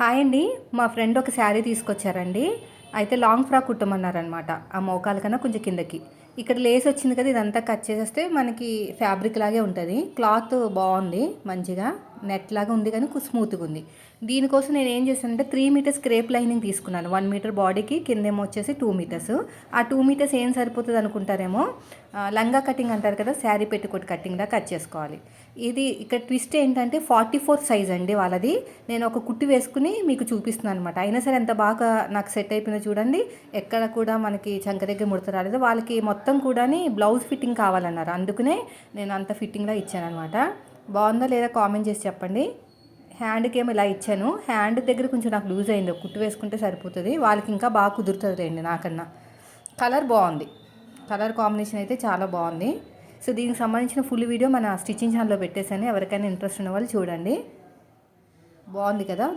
Hi అండి. మా friend ఒక శారీ తీసుకొచ్చారండి. అయితే లాంగ్ ఫ్రాక్ కుట్టమన్నారనమాట ఆ మోకాల కన్నా కొంచెం కిందకి. ఇక్కడ లేస్ వచ్చింది కదా ఇదంతా కట్ చేసేస్తే మనకి ఫ్యాబ్రిక్ లాగే ఉంటుంది. క్లాత్ బాగుంది మంచిగా. నెట్ లాగా ఉంది కానీ స్మూత్గా ఉంది. దీనికోసం నేను ఏం చేశానంటే త్రీ మీటర్స్ క్రేప్ లైనింగ్ తీసుకున్నాను. వన్ మీటర్ బాడీకి కిందేమో వచ్చేసి టూ మీటర్స్ ఆ టూ మీటర్స్ ఏం సరిపోతుంది అనుకుంటారేమో లంగా కటింగ్ అంటారు కదా శారీ పెట్టుకోటి కటింగ్లా కట్ చేసుకోవాలి. ఇది ఇక్కడ ట్విస్ట్ ఏంటంటే ఫార్టీ ఫోర్ సైజ్ అండి వాళ్ళది. నేను ఒక కుట్టి వేసుకుని మీకు చూపిస్తున్నాను అనమాట అయినా సరే ఎంత బాగా నాకు సెట్ అయిపోయిందో చూడండి. ఎక్కడ కూడా మనకి చంక దగ్గర ముడత రాలేదు. వాళ్ళకి మొత్తం కూడా బ్లౌజ్ ఫిట్టింగ్ కావాలన్నారు. అందుకనే నేను అంత ఫిట్టింగ్లో ఇచ్చాను అనమాట బాగుందా లేదా కామెంట్ చేసి చెప్పండి. హ్యాండ్కి ఏమో ఇలా ఇచ్చాను. హ్యాండ్ దగ్గర కొంచెం నాకు లూజ్ అయింది. కుట్టు వేసుకుంటే సరిపోతుంది. వాళ్ళకి ఇంకా బాగా కుదురుతుంది రండి నాకన్నా. కలర్ బాగుంది. కలర్ కాంబినేషన్ అయితే చాలా బాగుంది. సో దీనికి సంబంధించిన ఫుల్ వీడియో మన స్టిచ్చింగ్ ఛానల్లో పెట్టేసాను ఎవరికైనా ఇంట్రెస్ట్ ఉన్న వాళ్ళు చూడండి. బాగుంది కదా?